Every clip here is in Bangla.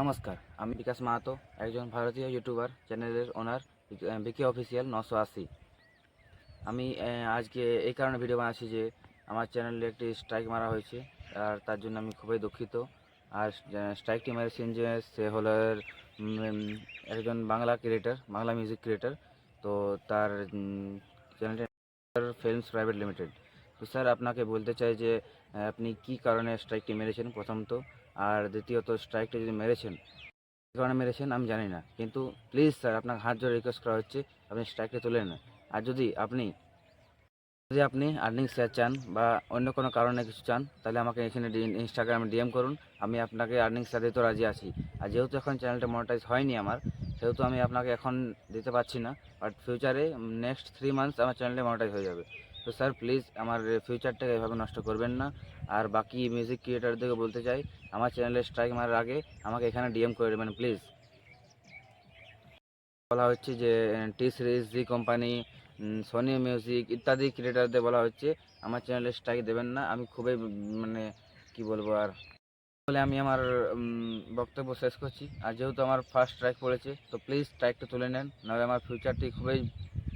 নমস্কার, আমি বিকাশ মাহাতো, একজন ভারতীয় ইউটিউবার, চ্যানেলের ওনার বিকি অফিসিয়াল নশো আশি। আমি আজকে এই কারণে ভিডিও বানাচ্ছি যে, আমার চ্যানেলে একটি স্ট্রাইক মারা হয়েছে, আর তার জন্য আমি খুবই দুঃখিত। আর স্ট্রাইকটি মেরেছেন যে সে হলো একজন Bangla creator, Bangla music creator. তো তার চ্যানেলটা ফিল্মস প্রাইভেট লিমিটেড। তো স্যার, আপনাকে বলতে চাই যে, আপনি কি কারণে স্ট্রাইকটি মেরেছেন প্রথমত? আর দ্বিতীয়ত স্ট্রাইকটা যদি মেরেছেন, কী কারণে মেরেছেন আমি জানি না। কিন্তু প্লিজ স্যার আপনাকে হাত জোড়ে রিকোয়েস্ট করা হচ্ছে, আপনি স্ট্রাইকটা তুলে নেন। আর যদি আপনি যদি আপনি আর্নিং শেয়ার চান বা অন্য কোনো কারণে কিছু চান, তাহলে আমাকে এখানে ইনস্টাগ্রামে ডিএম করুন, আমি আপনাকে আর্নিং শেয়ার দিতে রাজি আছি। আর যেহেতু এখন চ্যানেলটা মনিটাইজ হয়নি আমার, সেহেতু আমি আপনাকে এখন দিতে পারছি না বাট ফিউচারে নেক্সট থ্রি মান্থস আমার চ্যানেলটা মনিটাইজ হয়ে যাবে। তো স্যার প্লিজ আমার ফিউচারটাকে এভাবে নষ্ট করবেন না। আর বাকি মিউজিক ক্রিয়েটারদেরকে বলতে চাই, আমার চ্যানেলে স্ট্রাইক মারার আগে আমাকে এখানে ডিএম করে দেবেন প্লিজ বলা হচ্ছে যে T Series Zee company Sony music ইত্যাদি ক্রিয়েটারদের বলা হচ্ছে, আমার চ্যানেলে স্ট্রাইক দেবেন না। আমি খুবই মানে কি বলব আর, বলে আমি আমার বক্তব্য শেষ করছি। আর যেহেতু আমার ফার্স্ট স্ট্রাইক পড়েছে, তো প্লিজ স্ট্রাইকটা তুলে নেন, নাহলে আমার ফিউচারটি খুবই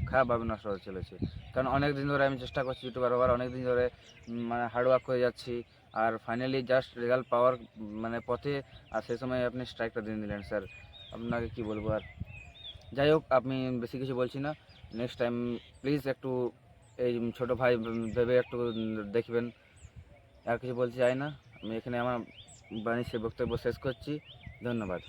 খারাপভাবে নষ্ট হতে চলেছে। কারণ অনেক দিন ধরে আমি চেষ্টা করছি ইউটিউবার হওয়ার অনেক দিন ধরে মানে হার্ডওয়ার্ক করে যাচ্ছি। আর ফাইনালি জাস্ট রেজাল্ট পাওয়ার মানে পথে, আর সেই সময় আপনি স্ট্রাইকটা দিয়ে দিলেন স্যার আপনাকে কি বলব, আর যাই হোক, আমি বেশি কিছু বলছি না। নেক্সট টাইম প্লিজ একটু এই ছোটো ভাই ভেবে একটু দেখবেন। আর কিছু বলতে চাই না। আমি এখানে আমার বাণিজ্যের বক্তব্য শেষ করছি। ধন্যবাদ।